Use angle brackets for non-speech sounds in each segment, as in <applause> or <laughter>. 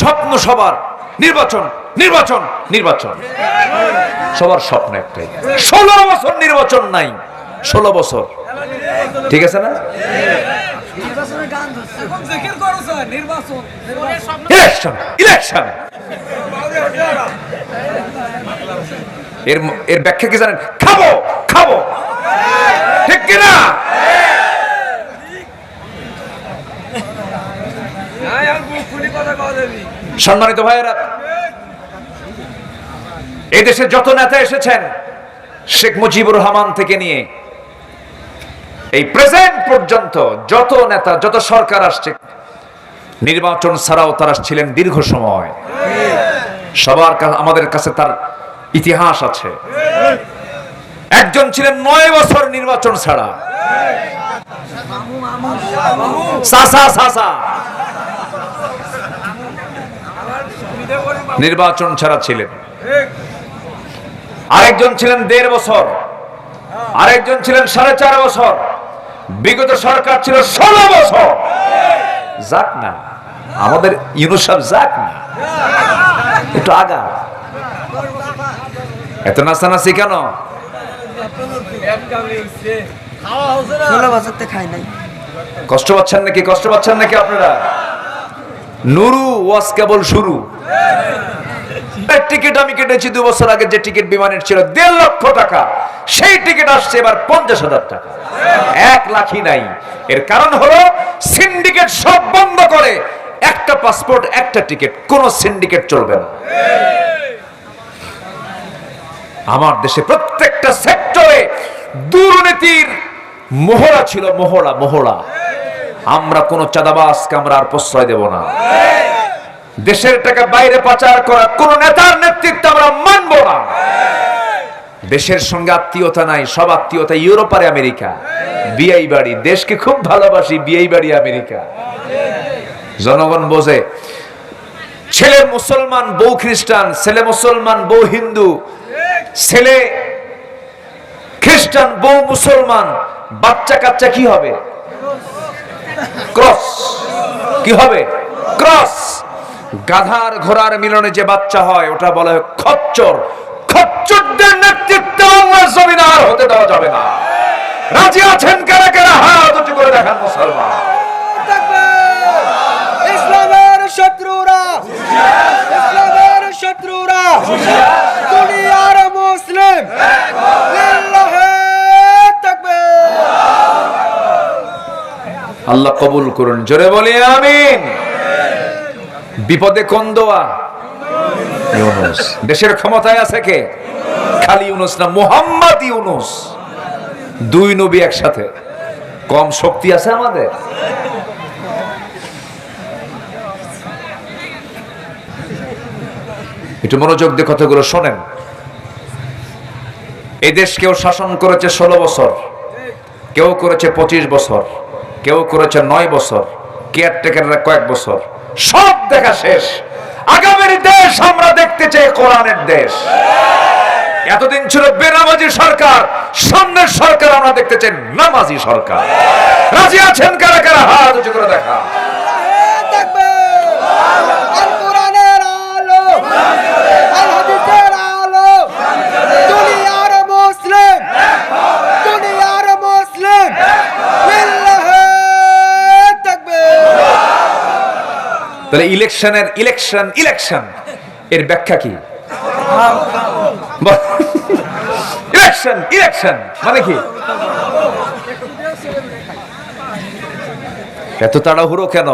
স্বপ্ন সবার। নির্বাচন নির্বাচন নির্বাচন। সবার স্বপ্ন একটাই। ষোলো বছর নির্বাচন নাই। ষোলো বছর। ঠিক আছে না? এর এর ব্যাখ্যা কি জানেন? খাব খাব। ঠিক কিনা? সম্মানিত ভাইয়েরা এই দেশে যত নেতা এসেছেন শেখ মুজিবুর রহমান থেকে নিয়ে এই প্রেজেন্ট পর্যন্ত যত নেতা যত সরকার আসছে নির্বাচন ছাড়াও তারা ছিলেন দীর্ঘ সময়। সবার আমাদের কাছে তার ইতিহাস আছে। একজন ছিলেন নয় বছর নির্বাচন ছাড়া। সাসা সাসা। নির্বাচন ছাড়া ছিলেন। আরেকজন ছিলেন দেড় বছর আরেকজন ছিলেন সাড়ে চার বছর বিগত সরকার ছিল ষোলো বছর। যাক না আমাদের ইউনুসাব যাক না একটু আগা। এত নাচানাচি কেন? কষ্ট পাচ্ছেন নাকি? কষ্ট পাচ্ছেন নাকি আপনারা? নুরু ওয়াজ কেবল শুরু। টিকিট আমি কেটেছি দু বছর আগে, যে টিকিট বিমানের ছিল দেড় লক্ষ টাকা। সেই টিকিট আসছে এবার পঞ্চাশ হাজার টাকা। এক লাখই নাই। এর কারণ হলো, সিন্ডিকেট সব বন্ধ করে। একটা পাসপোর্ট, একটা টিকিট, কোন সিন্ডিকেট চলবে না। আমার দেশে প্রত্যেকটা সেক্টরে দুর্নীতির মোহরা ছিল, মোহরা মোহরা। আমরা কোন চাঁদাবাজকে আমরা আর প্রশ্রয় দেব না। দেশের টাকা বাইরে পাচার করা কোন নেতার নেতৃত্ব আমরা মানব না। দেশের সঙ্গে আত্মীয়তা নাই, সব আত্মীয়তা ইউরোপ আর আমেরিকা। বিআই বাড়ি, দেশকে খুব ভালোবাসি বিআই বাড়ি আমেরিকা। জনগণ বোঝে, ছেলে মুসলমান, বউ খ্রিস্টান, ছেলে মুসলমান, বউ হিন্দু, ছেলে খ্রিস্টান, বউ মুসলমান, বাচ্চা কাচ্চা কি হবে? ক্রস। কি হবে? ক্রস। গাধার ঘোড়ার মিলনে যে বাচ্চা হয় ওটা বলা হয় খচ্চর। খচ্চরদের নেতৃত্বে বাংলার জমিনে আর হতে দেওয়া যাবে না। রাজি আছেন কারা কারা? হাত উঁচু করে দেখান মুসলমান। ইসলামের শত্রুরা ইসলামের শত্রুরা দুনিয়ার মুসলিম আল্লাহ কবুল করুন জোরে বলি আমিন। বিপদে কোন দোয়া? ইউনুস। দেশের ক্ষমতায় আছে কে? খালি ইউনুস না মোহাম্মদ ইউনুস। দুই নবী একসাথে। কম শক্তি আছে আমাদের। একটু মনোযোগ দিয়ে কথাগুলো শোনেন। এই দেশ কেউ শাসন করেছে ষোলো বছর কেউ করেছে পঁচিশ বছর কেউ করেছে নয় বছর কেয়ারটেকাররা কয়েক বছর। সব দেখা শেষ। আগামীর দেশ আমরা দেখতে চাই কোরআনের দেশ। এতদিন ছিল বেনামাজি সরকার, সামনের সরকার আমরা দেখতে চাই নামাজি সরকার। রাজি আছেন কারা কারা? হাত উঁচু করে দেখা তাকবীর আল কোরআনের আলো আল হাদিসের আলো দুনিয়ার মুসলিম দুনিয়ার মুসলিম লিল্লাহে তাকবীর তাহলে ইলেকশনের ইলেকশন ইলেকশন। এর ব্যাখ্যা কি? <laughs> Election election. মানে কি? এত তাড়াহুড়ো কেন?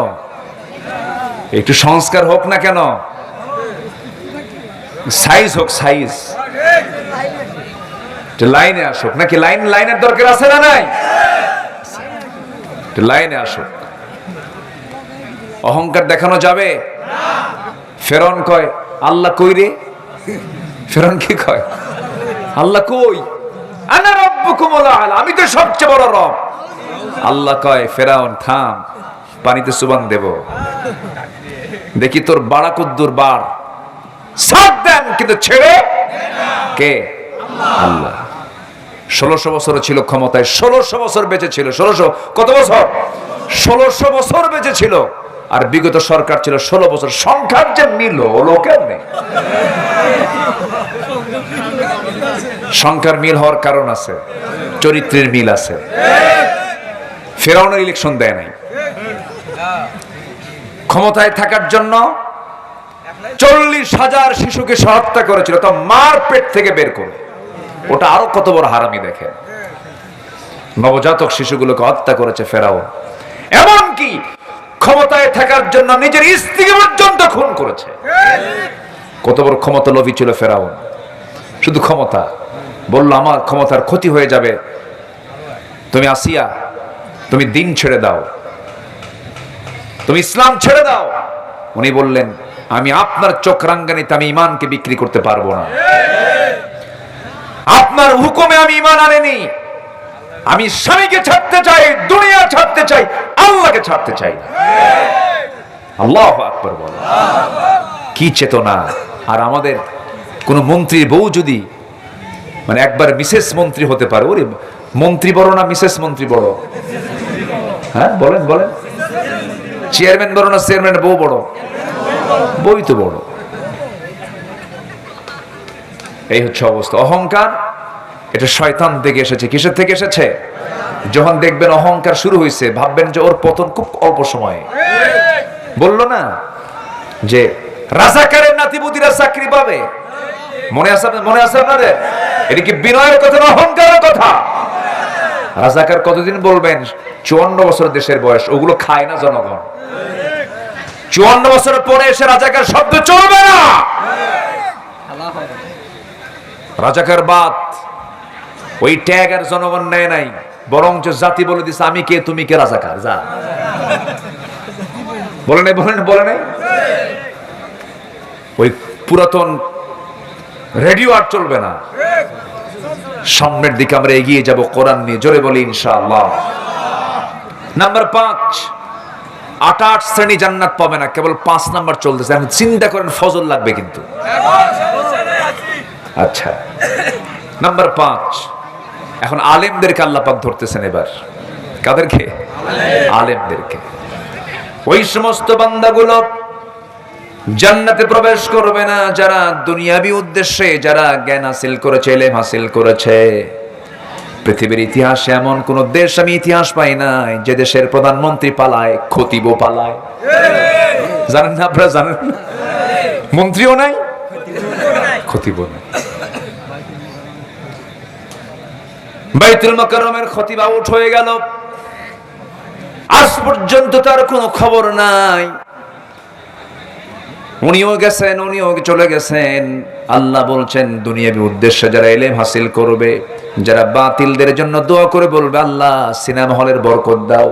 একটু সংস্কার হোক না কেন? সাইজ হোক সাইজ। লাইনে আসুক। নাকি লাইন লাইনের দরকার আছে না নাই? লাইনে আসুক। অহংকার দেখানো যাবে? ফেরন কয়, আল্লাহ কই রে? ফেরন কি কয়, আল্লাহ কই? আনা রব্বুকুমুল আলা আমি তো সবচেয়ে বড় রব। আল্লাহ কয়, ফেরাউন, থাম, পানিতে সুবান দেব। দেখি তোর বাড়া কুদ্দুর বার। সাত দেন, কিন্তু ছেড়ে কে? আল্লাহ। ষোলোশো বছর ছিল ক্ষমতায়, ষোলোশো বছর বেঁচে ছিল। ষোলোশো, কত বছর? ষোলোশো বছর বেঁচে ছিল। আর বিগত সরকার ছিল ষোলো বছর। সংখ্যার যে মিল হলো কেমনে সংখ্যার মিল হওয়ার কারণ আছে, চরিত্রের মিল আছে। ফেরাউনের ইলেকশন দেয় নাই। ক্ষমতায় থাকার জন্য চল্লিশ হাজার শিশুকে সে হত্যা করেছিল, তা মার পেট থেকে বের করে। ওটা আরও কত বড় হারামি দেখে। নবজাতক শিশুগুলোকে হত্যা করেছে ফেরাও এমনকি ক্ষমতায় থাকার জন্য নিজের স্ত্রীকে পর্যন্ত খুন করেছে। কত বড় ক্ষমতা লোভী ছিল ফেরাও শুধু ক্ষমতা। বলল, আমার ক্ষমতার ক্ষতি হয়ে যাবে। তুমি আসিয়া, তুমি দিন ছেড়ে দাও। তুমি ইসলাম ছেড়ে দাও। উনি বললেন, আমি আপনার চোখ রাঙ্গানিতে আমি ইমানকে বিক্রি করতে পারব না। আপনার হুকুমে আমি ইমান আনেনি। আমি স্বামীকে ছাড়তে চাই, দুনিয়া ছাড়তে চাই, আল্লাহকে ছাড়তে চাই। আল্লাহ আকবর বল। কি চেতনা? আর আমাদের কোন মন্ত্রীর বউ যদি মানে একবার মিসেস মন্ত্রী হতে পারে, ওরে মন্ত্রী বড় না মিসেস মন্ত্রী বড় হ্যাঁ বলেন বলেন। চেয়ারম্যান বড় না চেয়ারম্যান বউ বড় বই তো বড়। এই হচ্ছে অবস্থা। অহংকার এটা শয়তান থেকে এসেছে। কিসের থেকে এসেছে? যখন দেখবেন অহংকার শুরু হয়েছে ভাববেন যে ওর পতন খুব অল্প সময়ে। বলল না যে, রাজাকারের নাতিপুতিরা চাকরি পাবে? মনে আছে মনে আছে আপনাদের? এটা কি বিনয়ের কথা না অহংকারের কথা? রাজাকার কতদিন বলবেন, চুয়ান্ন বছর দেশের বয়স, ওগুলো খায় না জনগণ। চুয়ান্ন বছর পরে এসে রাজাকার শব্দ চলবে না। রাজাকার বাদ ওই ট্যাগ আর জনগণ নেয় নাই, বরঞ্চ জাতি বলে দিছে, আমি কে, তুমি কে রাজাকার? যা। বলে নাই, বলে বলে নাই? ওই পুরাতন রেডিও আর চলবে না। সামনের দিকে আমরা এগিয়ে যাব, কোরআন নিয়ে জোরে বলি, ইনশাআল্লাহ। নাম্বার পাঁচ আট আট শ্রেণি জান্নাত পাবে না, কেবল পাঁচ নাম্বার চলতেছে। এখন চিন্তা করেন, ফজল লাগবে কিন্তু। আচ্ছা। নাম্বার পাঁচ এখন আলেমদেরকে আল্লাহ পাক ধরতেছেন এবার। কাদেরকে? আলেমদেরকে। ওই সমস্ত বান্দাগুলো জান্নাতে প্রবেশ করবে না, যারা দুনিয়াবি উদ্দেশ্যে, যারা জ্ঞান হাসিল করেছে, এলেম হাসিল করেছে। পৃথিবীর ইতিহাসে এমন কোন দেশ আমি ইতিহাস পাই নাই, যে দেশের প্রধানমন্ত্রী পালায় খতিব পালায়। জানেন না আপনারা জানেন মন্ত্রীও নাই? খতিব নাই। বাইতুল মোকাররমের খতিব আউট হয়ে গেল। আজ পর্যন্ত তার কোনো খবর নাই। উনিও গেছেন, উনিও চলে গেছেন। আল্লাহ বলছেন, দুনিয়াবি উদ্দেশ্যে যারা এলেম হাসিল করবে, যারা বাতিলদের জন্য দোয়া করে বলবে, আল্লাহ সিনেমা হলের বরকত দাও,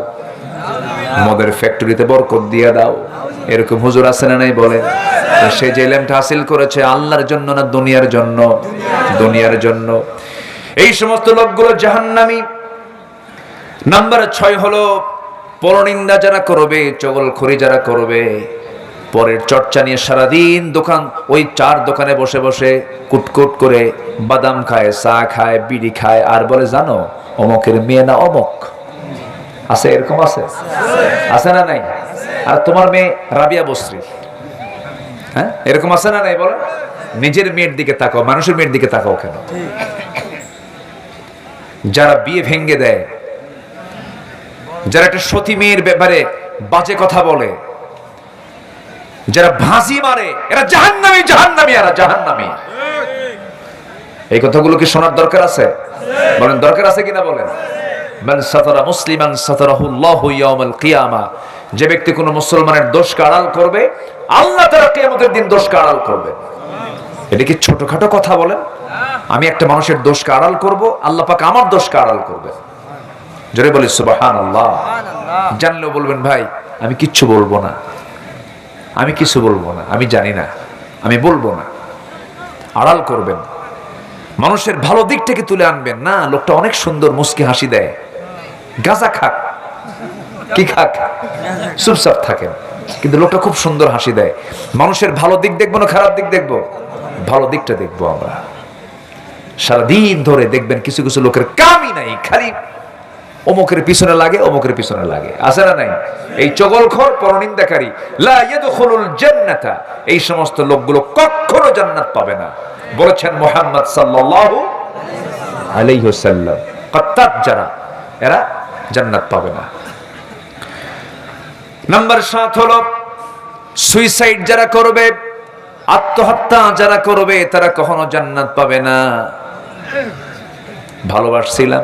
মদের ফ্যাক্টরিতে বরকত দিয়ে দাও। এরকম হুজুর আছে না নাই বলেন? তো সে যে এলেমটা হাসিল করেছে, আল্লাহর জন্য না দুনিয়ার জন্য? দুনিয়ার জন্য। এই সমস্ত লোকগুলো জাহান্নামী। নাম্বার ছয় হলো পরনিন্দা যারা করবে, চগলখড়ি যারা করবে, পরের চর্চা নিয়ে সারাদিন দোকান, ওই চার দোকানে বসে বসে কুটকুট করে বাদাম খায়, চা খায়, বিড়ি খায়, আর বলে, জানো, অমকের মেয়ে না অমক? আছে, এরকম আছে? আছে না নাই? আর তোমার মেয়ে রাবিয়া বস্ত্রী। হ্যাঁ এরকম আছে না নাই? বলো। নিজের মেয়ের দিকে তাকাও, মানুষের মেয়ের দিকে তাকাও কেন? যারা বিয়ে ভেঙ্গে দেয়, যারা একটা সতী মেয়ের ব্যাপারে বাজে কথা বলে, যারা ভাঁজি মারে, এরা জাহান্নামী জাহান্নামী, এরা জাহান্নামী। এই কথাগুলো কি শোনার দরকার আছে? বলেন, দরকার আছে কিনা বলেন? মান সাতারা মুসলিমান সাতারাহুল্লাহু ইয়াউমাল কিয়ামা। যে ব্যক্তি কোনো মুসলমানের দোষকে আড়াল করবে, আল্লাহ তাআলা কিয়ামতের দিন দোষকে আড়াল করবে। এটা কি ছোটখাটো কথা বলেন? আমি একটা মানুষের দোষকে আড়াল করব? আল্লাহ পাক আমার দোষকে আড়াল করবে? জোরে বলি সুবহানাল্লাহ। জানলেও বলবেন ভাই আমি কিচ্ছু বলব না। আমি কিছু বলব না। আমি জানি না। আমি বলব না। আড়াল করবেন। মানুষের ভালো দিকটাকে তুলে আনবেন। না লোকটা অনেক সুন্দর মুস্কি হাসি দেয়। গাঁজা খাক। কি খাক? চুপচাপ থাকেন। কিন্তু লোকটা খুব সুন্দর হাসি দেয়। মানুষের ভালো দিক দেখব না খারাপ দিক দেখব? ভালো দিকটা দেখব আমরা। সারাদিন ধরে দেখবেন কিছু কিছু লোকের কামই নাই, খালি অমুকের পিছনে লাগে, অমুকের পিছনে লাগে। আছে না নাই? এই চগলখর পরনিন্দাকারী, লা ইয়াদখুলুল জান্নাতা, এই সমস্ত লোকগুলো কখনো জান্নাত পাবে না। বলেছেন মুহাম্মদ সাল্লাল্লাহু আলাইহি ওয়াসাল্লাম কাত্তাত যারা, এরা জান্নাত পাবে না। নাম্বার সাত হলো, সুইসাইড যারা করবে, আত্মহত্যা যারা করবে, তারা কখনো জান্নাত পাবে না। ভালোবাসছিলাম,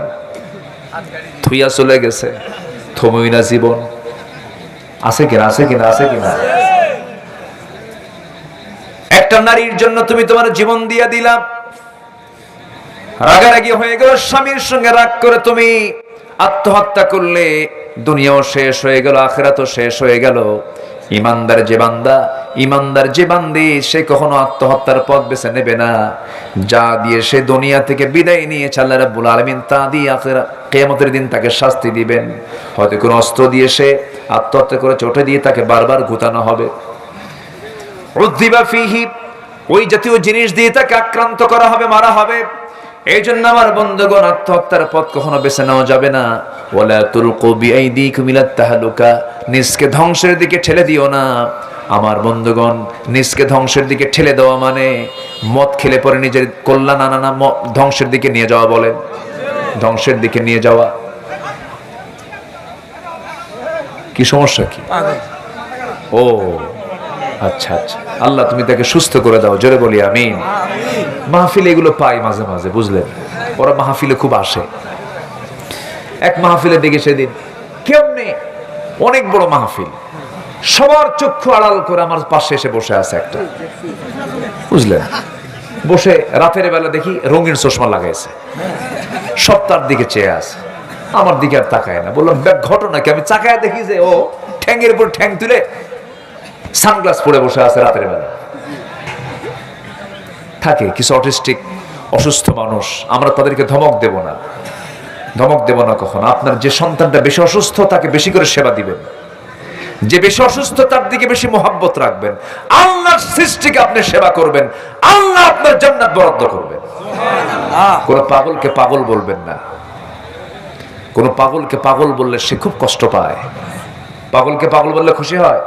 থুইয়া চলে গেছে থমই না জীবন। আছে কিনা আছে কিনা আছে কিনা? একটা নারীর জন্য তুমি তোমার জীবন দিয়া দিলাম রাগারাগি হয়ে গেল, স্বামীর সঙ্গে রাগ করে তুমি আত্মহত্যা করলে, দুনিয়াও শেষ হয়ে গেল, আখেরাতও শেষ হয়ে গেল। ইমানদার যে বান্দা, ইমানদার যে বান্দি, সে কখনো আত্মহত্যার পথ বেছে নেবে না। যা দিয়ে সে দুনিয়া থেকে বিদায় নিয়ে আল্লাহ রাব্বুল আলামিন তা দিয়ে আখেরা, কিয়ামতের দিন তাকে শাস্তি দিবেন। হয়তো কোনো অস্ত্র দিয়ে সে আত্মহত্যা করে চোটে দিয়ে তাকে বারবার গুতানো হবে। ওই জাতীয় জিনিস দিয়ে তাকে আক্রান্ত করা হবে, মারা হবে। এই জন্য আমার বন্ধুগণ আত্মহত্যার পথ কখনো বেছে নেওয়া যাবে না। ওলা তুলকু বিআইদিকুম ইলাত তাহলুকা নিজকে ধ্বংসের দিকে ঠেলে দিও না। আমার বন্ধুগণ নিজকে ধ্বংসের দিকে ঠেলে দেওয়া মানে মদ খেলে পরে নিজের কল্যাণ আনা না ধ্বংসের দিকে নিয়ে যাওয়া বলেন। ধ্বংসের দিকে নিয়ে যাওয়া। কি সমস্যা কি? ও আচ্ছা আচ্ছা। আল্লাহ, তুমি তাকে সুস্থ করে দাও, জোরে বলি আমি মাহফিলে এগুলো পাই মাঝে মাঝে, বুঝলেন? ওরা মাহফিলে খুব আসে। এক মাহফিলে দেখে সেদিন, কেমনে? অনেক বড় মাহফিল। সবার চক্ষু আড়াল করে আমার পাশে এসে বসে আছে একটা। বুঝলেন? বসে রাতের বেলা দেখি রঙিন চশমা লাগাইছে। সপ্তাহের দিকে চেয়ে আছে। আমার দিকে আর তাকায় না। বললাম ঘটনা কি? আমি চাকায় দেখি যে ও ঠ্যাংয়ের উপর ঠ্যাং তুলে সানগ্লাস পরে বসে আছে রাতের বেলা। থাকে কিছু অটিস্টিক অসুস্থ মানুষ আমরা তাদেরকে ধমক দেব না। ধমক দেব না কখনো। আপনার যে সন্তানটা বেশি অসুস্থ তাকে বেশি করে সেবা দিবেন। যে বেশি অসুস্থ তার দিকে বেশি মোহাব্বত রাখবেন। আল্লাহর সৃষ্টিকে আপনি সেবা করবেন। আল্লাহ আপনার জান্নাত বরাদ্দ করবেন। কোন পাগলকে পাগল বলবেন না। কোন পাগলকে পাগল বললে সে খুব কষ্ট পায়। পাগলকে পাগল বললে খুশি হয়?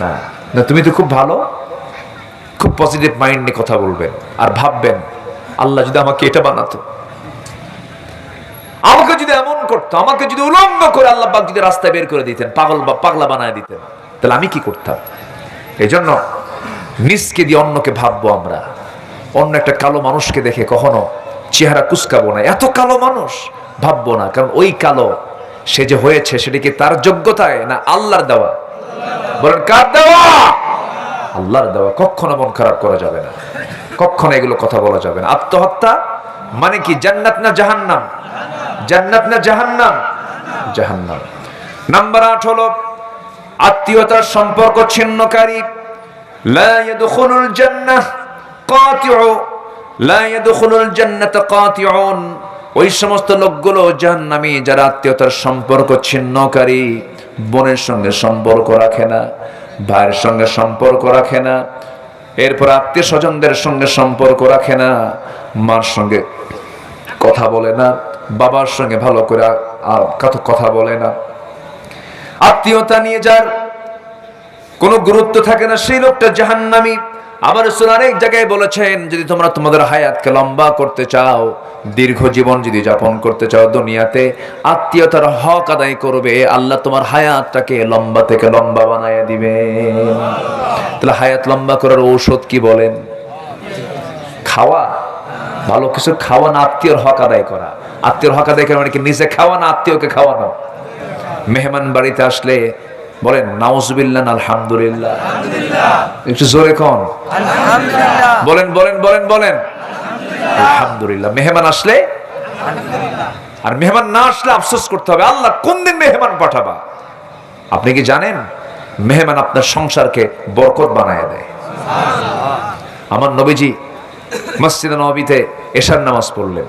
না। না, তুমি তো খুব ভালো। খুব পজিটিভ মাইন্ড নিয়ে কথা বলবেন আর ভাববেন, আল্লাহ যদি আমাকে এটা বানাতো, আমাকে যদি এমন করতো, আমাকে যদি উলঙ্গ করে আল্লাহ পাক যদি রাস্তায় বের করে দিতেন, পাগল বা পাগলা বানায় দিতেন, তাহলে আমি কি করতাম? এই জন্য নিজকে দিয়ে অন্যকে ভাববো আমরা। অন্য একটা কালো মানুষকে দেখে কখনো চেহারা কুচকাবো না। এত কালো মানুষ ভাববো না, কারণ ওই কালো, সে যে হয়েছে, সেটা কি তার যোগ্যতায় না আল্লাহর দেওয়া? বলেন কার দেওয়া। আল্লাহর দেওয়া কখনো মন খারাপ করা যাবে না। কখনো এগুলো কথা বলা যাবে না। আত্মহত্যা মানে কি? জান্নাত না জাহান্নাম? জান্নাত না জাহান্নাম? জাহান্নাম। নাম্বার আট হলো আত্মীয়তার সম্পর্ক ছিন্নকারী। লা ইয়াদখুলুল জান্নাহ কাতিউ। লা ইয়াদখুলুল জান্নাতা কাতিউন। ওই সমস্ত লোকগুলো জাহান্নামী যারা আত্মীয়তার সম্পর্ক ছিন্নকারী। বোনের সঙ্গে সম্পর্ক রাখে না, ভাইয়ের সঙ্গে সম্পর্ক রাখে না, এরপর আত্মীয় স্বজনদের সঙ্গে সম্পর্ক রাখে না, মার সঙ্গে কথা বলে না, বাবার সঙ্গে ভালো করে কথা বলে না। আত্মীয়তা নিয়ে যার কোনো গুরুত্ব থাকে না, সেই লোকটা জাহান্নামী। আবার রসুল আরেক জায়গায় বলেছেন, যদি তোমরা তোমাদের হায়াতকে লম্বা করতে চাও, দীর্ঘ জীবন যদি যাপন করতে চাও দুনিয়াতে, আত্মীয়তার হক আদায় করবে, আল্লাহ তোমার হায়াতটাকে লম্বা থেকে লম্বা বানায় দিবে। তাহলে হায়াত লম্বা করার ঔষধ কি বলেন? খাওয়া। ভালো কিছু খাওয়া না আত্মীয়র হক আদায় করা। আত্মীয়র হক আদায় করা মানে কি? নিজে খাওয়া না আত্মীয়কে খাওয়ানো? মেহমান বাড়িতে আসলে বলেন নাউজুবিল্লাহ আলহামদুলিল্লাহ। একটু জোরে কন। বলেন বলেন বলেন বলেন। আলহামদুলিল্লাহ মেহমান আসলে? আর মেহমান না আসলে আফসোস করতে হবে। আল্লাহ কোন দিন মেহমান পাঠাবা? আপনি কি জানেন? মেহমান আপনার সংসারকে বরকত বানায় দেয়। আমার নবীজি মসজিদে নবীতে এশার নামাজ পড়লেন।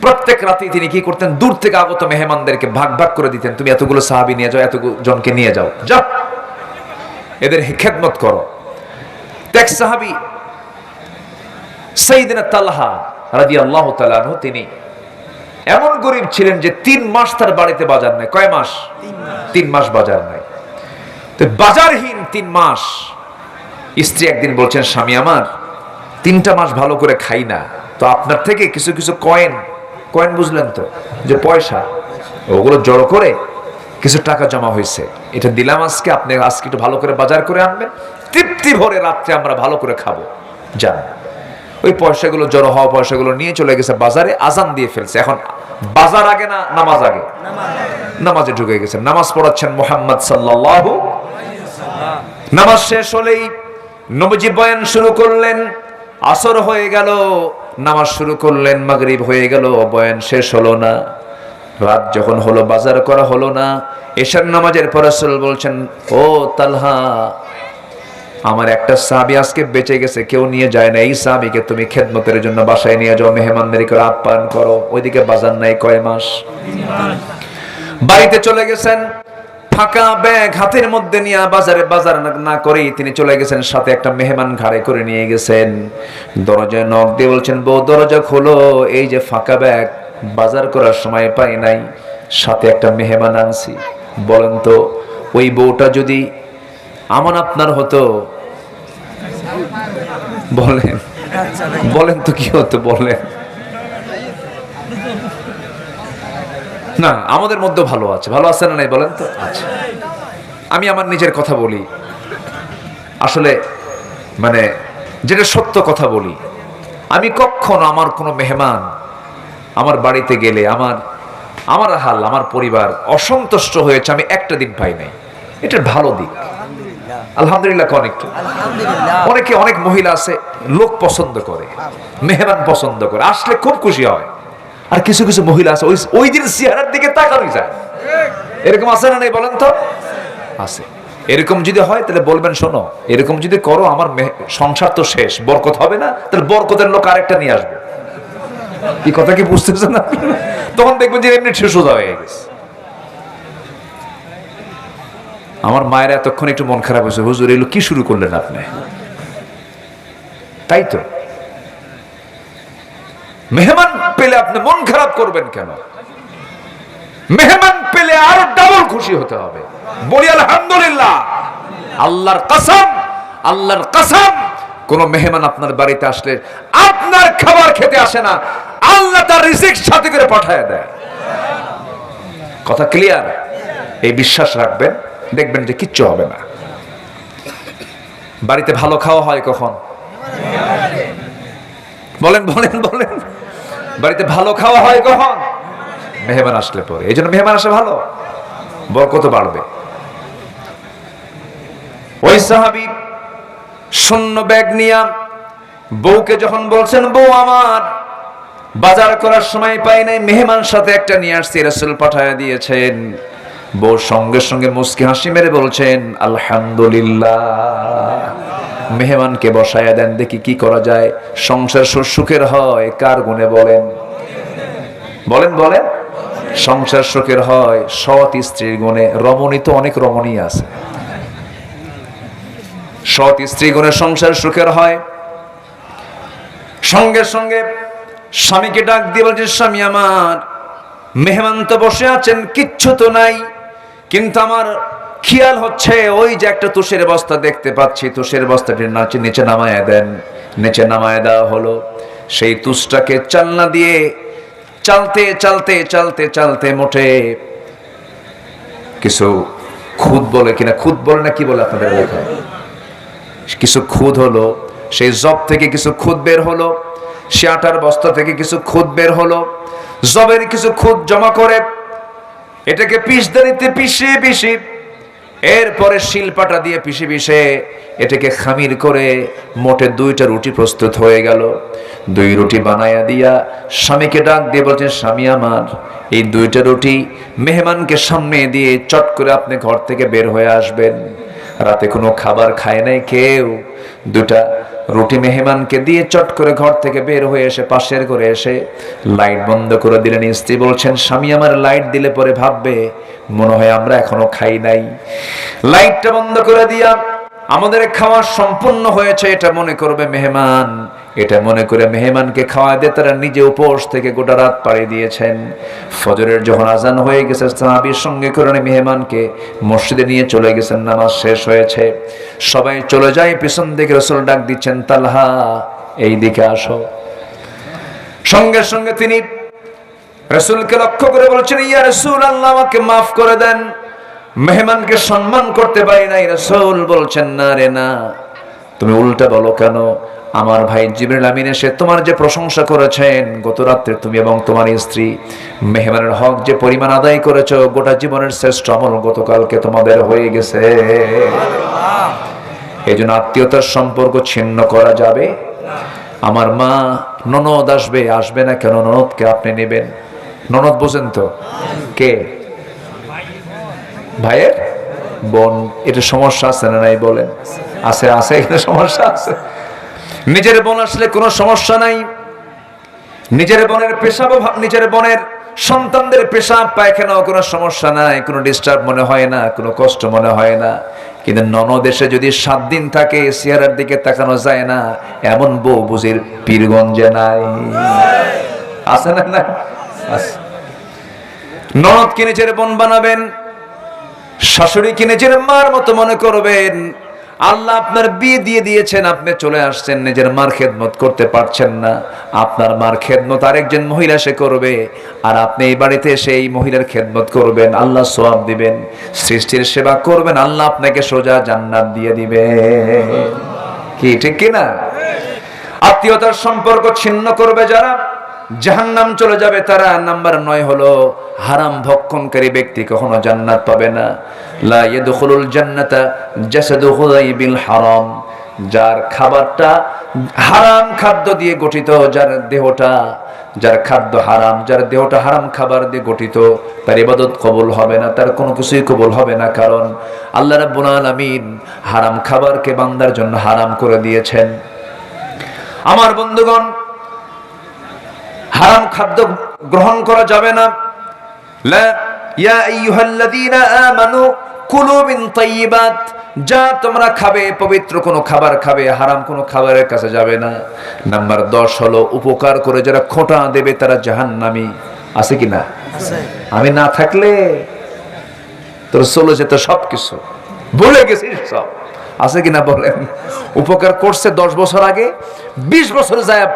প্রত্যেক রাতে তিনি কি করতেন? দূর থেকে আগত মেহমানদেরকে ভাগ ভাগ করে দিতেন। তুমি এতগুলো সাহাবি নিয়ে যাও এত জনকে নিয়ে যাও। যাও। এদের খেদমত করো। এক সাহাবি সাইদিনা তালহা রাদি আল্লাহ তালাহ তিনি এমন গরিব ছিলেন যে তিন মাস তার বাড়িতে বাজার নাই। কয় মাস। তিন মাস বাজার নাই। তো বাজারহীন তিন মাস স্ত্রী একদিন বলছেন স্বামী আমার তিনটা মাস ভালো করে খাই না। তো আপনার থেকে কিছু কিছু কয়েন কয়েন বুঝলেন তো? যে পয়সা, ওগুলো জড়ো করে কিছু টাকা জমা হয়েছে। এটা দিলাম আজকে, আপনি আজকে একটু ভালো করে বাজার করে আনবেন। তৃপ্তি ভরে রাত্রে আমরা ভালো করে খাব। যান। ওই পয়সাগুলো জড়ো হওয়া পয়সাগুলো নিয়ে চলে গেছে বাজারে, আজান দিয়ে ফেলছে। এখন বাজার আগে না নামাজ আগে? নামাজে ঢুকে গেছে। নামাজ পড়াচ্ছেন মোহাম্মদ সাল্লাল্লাহু নামাজ শেষ হলেই নবজি বয়ান শুরু করলেন, আসর হয়ে গেল। নামাজ শুরু করলেন, মাগরিব হয়ে গেল, বয়ান শেষ হলো না। রাত যখন হলো, বাজার করা হলো না। এশার নামাজের পর রাসূল বলছেন, ও তালহা, আমার একটা সাবি আজকে বেঁচে গেছে, কেউ নিয়ে যায় না। এই সাবিকে তুমি খেদমতের জন্য বাসায় নিয়ে যাও মেহমানদারি করে আপ্যায়ন করো। ওইদিকে বাজার নাই কয় মাস? বাড়িতে চলে গেছেন ফাঁকা ব্যাগ হাতের মধ্যে নিয়ে বাজারে বাজার না- করেই তিনি চলে গেছেন, সাথে একটা মেহমান ঘাড়ে করে নিয়ে গেছেন। দরজায় নখ দিয়ে বলছেন, বউ, দরজা খোলো, এই যে ফাঁকা ব্যাগ, বাজার করার সময় পাই নাই। সাথে একটা মেহমান আনছি। বলেন তো, ওই বউটা যদি আমন আপনার হতো, বলেন। বলেন তো কি হতো, বলেন। না আমাদের মধ্যে ভালো আছে। ভালো আছে না নাই বলেন তো? আচ্ছা। আমি আমার নিজের কথা বলি। আসলে মানে যেটা সত্য কথা বলি আমি কখনো আমার কোনো মেহমান আমার বাড়িতে গেলে আমার আমার হাল আমার পরিবার অসন্তুষ্ট হয়েছে আমি একটা দিন পাই নাই। এটা ভালো দিক। আলহামদুলিল্লাহ একটু। অনেকে অনেক মহিলা আছে লোক পছন্দ করে মেহমান পছন্দ করে আসলে খুব খুশি হয়। আর কিছু কিছু মহিলা আছে, ওই ওই দিন চেহারার দিকে তাকানোই যায়। এরকম আছে না নেই বলেন তো? আছে। এরকম যদি হয়, তাহলে বলবেন, শোনো, এরকম যদি করো, আমার সংসার তো শেষ, বরকত হবে না, তাহলে বরকতের লোক আরেকটা নিয়ে আসবে। কি কথা কি বুঝতেছেন না তখন দেখবেন যে এমনি সোজা হয়ে গেছে আমার মায়ের এতক্ষণ একটু মন খারাপ হয়েছে। হুজুর, এগুলো কি শুরু করলেন আপনি? তাই তো? মেহমান পেলে আপনি মন খারাপ করবেন কেন? মেহমান পেলে আরও ডাবল খুশি হতে হবে। বলি আলহামদুলিল্লাহ, আল্লাহর কসম আল্লাহর কসম, কোন মেহমান আপনার বাড়িতে আসলে আপনার খাবার খেতে আসে না, আল্লাহ তার রিজিক সাথে করে পাঠায় দেয়। কথা ক্লিয়ার এই বিশ্বাস রাখবেন, দেখবেন যে কিচ্ছু হবে না। বাড়িতে ভালো খাওয়া হয় কখন? বলেন বলেন বলেন। বাড়িতে ভালো খাওয়া হয় কখন? মেহমান আসলে পরে। এই জন্য মেহমান আসে ভালো। বরকত বাড়বে। ওই সাহাবি শূন্য ব্যাগ নিয়া বউকে যখন বলছেন, বউ আমার, বাজার করার সময় পাই নাই, মেহমান সাথে একটা নিয়ে আসছি। রাসূল পাঠায় দিয়েছেন। বউ সঙ্গে সঙ্গে মুস্কি হাসি মেরে বলছেন, আলহামদুলিল্লাহ। মেহমানকে বসায়া দেন, দেখি কি করা যায়। সংসার সুখের হয়, কার গুণে বলেন? বলেন বলেন। সংসার সুখের হয়, সৎ স্ত্রীর গুণে। রমণী তো অনেক রমণী আছে। সৎ স্ত্রী গুণে সংসার সুখের হয়। সঙ্গে সঙ্গে স্বামীকে ডাক দিয়ে বলছে, স্বামী আমার, মেহমান তো বসে আছেন, কিচ্ছু তো নাই। কিন্তু আমার খেয়াল হচ্ছে, ওই যে একটা তুষের বস্তা দেখতে পাচ্ছি, তুষের বস্তাটির নাচে নিচে নামায় দেন, নিচে নামায় দেওয়া হলো। সেই তুষটাকে চালনা দিয়ে চালতে চালতে চালতে চালতে মোটে কিছু খুদ বলে কিনা, খুদ বলে না কি বলে আপনাদের এলাকায় কিছু খুদ হলো, সেই জব থেকে কিছু খুদ বের হলো, সে আটার বস্তা থেকে কিছু খুদ বের হলো, জবের কিছু খুদ জমা করে, এটাকে পিস দানিতে পিষে পিষে এরপরে শিলপাটা দিয়ে পিষে পিষে এটাকে খামির করে মোটে দুইটা রুটি প্রস্তুত হয়ে গেল। দুই রুটি বানাইয়া দিয়া স্বামীকে ডাক দিয়ে বলছেন স্বামী আমার, এই দুইটা রুটি মেহমানকে সামনে দিয়ে চট করে আপনি ঘর থেকে বের হয়ে আসবেন। রাতে কোনো খাবার খায় নাই কেউ। দুটা রুটি মেহমানকে দিয়ে চট করে ঘর থেকে বের হয়ে এসে পাশের করে এসে লাইট বন্ধ করে দিলেন। স্ত্রী বলছেন, স্বামী আমার লাইট দিলে পরে ভাববে, মনে হয় আমরা এখনও খাই নাই। লাইটটা বন্ধ করে দিয়া আমাদের খাওয়া সম্পূর্ণ হয়েছে, এটা মনে করবে মেহমান। এটা মনে করে মেহমানকে খাওয়া দিয়ে তারা নিজে উপোস থেকে গোটা রাত পাড়ি দিয়েছেন। ফজরের যখন আজান হয়ে গেছে, সাহাবির সঙ্গে করে মেহমানকে মসজিদে নিয়ে চলে গেছেন, নামাজ শেষ হয়েছে। সবাই চলে যায়, পিছন দিকে রসুল ডাক দিচ্ছেন, তালহা, এই দিকে আসো। সঙ্গে সঙ্গে তিনি রসুলকে লক্ষ্য করে বলছেন, ইয়া রসুল আল্লাহ আমাকে মাফ করে দেন। মেহমানকে সম্মান করতে পারি নাই, রসুল বলছেন, না রে, না। তুমি উল্টা বলো কেন? আমার ভাই জিবরুল আমিন এসে তোমার যে প্রশংসা করেছেন গত রাত্রে তুমি এবং তোমার স্ত্রী, মেহমানের হক যে পরিমাণ আদায় করেছ, গোটা জীবনের শ্রেষ্ঠ আমল গতকালকে তোমাদের হয়ে গেছে। এই জন্য আত্মীয়তার সম্পর্ক ছিন্ন করা যাবে। আমার মা ননদ আসবে আসবে না কেন? ননদকে আপনি নেবেন। ননদ বোঝেন তো? কে? ভাইয়ের বোন, এটা সমস্যা আছে না নাই বলেন? আছে আছে, এখানে সমস্যা আছে। নিজের বোন আসলে কোনো সমস্যা নাই। নিজের বোনের পেশাব নিজের বোনের সন্তানদের পেশাব পায়খানাও কোনো সমস্যা নাই, কোনো ডিস্টার্ব মনে হয় না, কোনো কষ্ট মনে হয় না। কিন্তু ননদেশে যদি সাত দিন থাকে চেহারার দিকে তাকানো যায় না, এমন বউ বুঝির পীরগঞ্জে নাই। আছে না না আছে। ননদকে নিজের বোন বানাবেন শাশুড়িকে নিজের মার মতো মনে করবেন? আল্লাহ আপনার বিয়ে দিয়ে দিয়েছেন, আপনি চলে আসছেন, নিজের মার খেদমত করতে পারছেন না। আপনার মার খেদমত আরেকজন মহিলা সে করবে, আর আপনি এই বাড়িতে এসে এই মহিলার খেদমত করবেন, আল্লাহ সোয়াব দিবেন। সৃষ্টির সেবা করবেন, আল্লাহ আপনাকে সোজা জান্নাত দিয়ে দিবে। কি, ঠিক কি না আত্মীয়তার সম্পর্ক ছিন্ন করবে যারা জাহান্নাম চলে যাবে তারা। নাম্বার নয় হলো হারাম ভক্ষণকারী ব্যক্তি কখনো জান্নাত পাবে না। লা জান্নাতা জাসাদু হারাম। যার খাবারটা হারাম খাদ্য দিয়ে গঠিত, যার দেহটা, যার খাদ্য হারাম, যার দেহটা হারাম খাবার দিয়ে গঠিত, তার ইবাদত কবুল হবে না, তার কোনো কিছুই কবুল হবে না। কারণ আল্লাহ রাব্বুল আলামিন হারাম খাবারকে বান্দার জন্য হারাম করে দিয়েছেন। আমার বন্ধুগণ হারাম খাদ্য গ্রহণ করা যাবে না। যা তোমরা খাবে, পবিত্র কোনো খাবার খাবে, হারাম কোনো খাবারের কাছে যাবে না। নাম্বার দশ হলো উপকার করে যারা খোঁটা দেবে, তারা জাহান্নামী। আছে কি না? আমি না থাকলে তোর চলে যেত সব কিছু ভুলে গেছিস সব। আছে কিনা বলেন? উপকার করছে দশ বছর আগে, বিশ বছর যায়